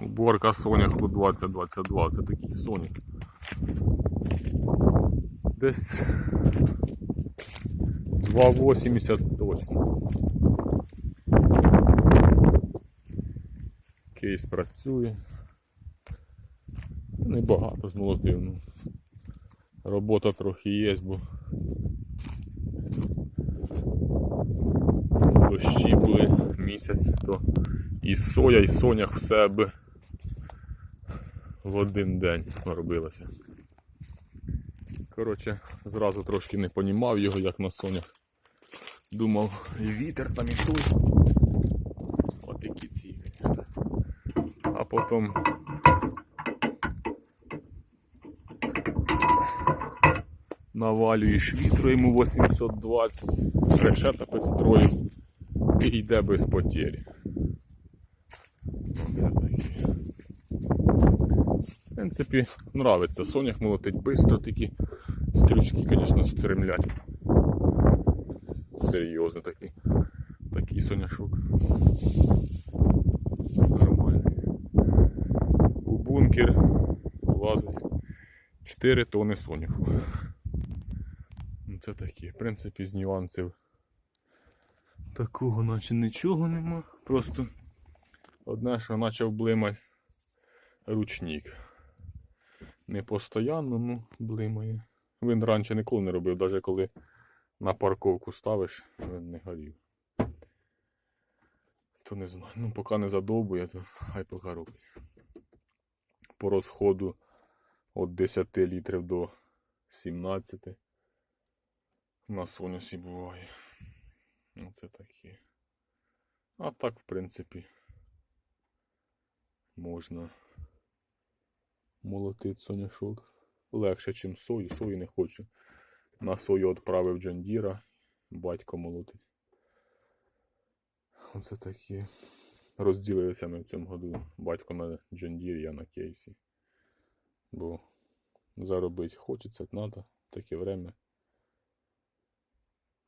Уборка соняху 2022. Це такий сонях. Десь 2,80 точно. Кейс працює. Небагато змолотив. Ну. Робота трохи є, бо дощі були місяць, то і соя, і сонях в себе в один день робилося. Коротше, зразу трошки не понімав його, як на сонях. Думав, вітер там і той. От які ці. А потім навалюєш вітру йому 820, решета підстроїв і йде без потері. Оце таке. В принципі, нравиться. Сонях молотить швидко, такі стрючки, звісно, стремлять. Серйозно такий. Такий соняшок. Нормальний. У бункер влазить 4 тони соняху. Ну, Це такі. В принципі, з нюансів. Такого наче нічого нема. Просто одне, що почав блимати ручник. Не постійно, ну, блимає. Він раніше ніколи не робив, навіть коли на парковку ставиш, він не горів. То не знаю. Ну, поки не задовбує, то хай поки робить. По розходу від 10 літрів до 17 на сонячі буває. Оце таке. А так, в принципі, можна молотити соняшок. Легше, ніж сої. Сої не хочу. На сою відправив Джондіра. Батько молотить. Оце такі. Розділилися ми в цьому году. Батько на Джондір, я на кейсі. Бо заробити хочеться, треба, таке время.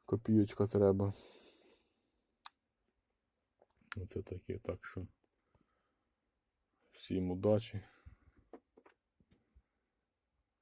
Копійочка треба. Оце таке, так що. Всім удачі.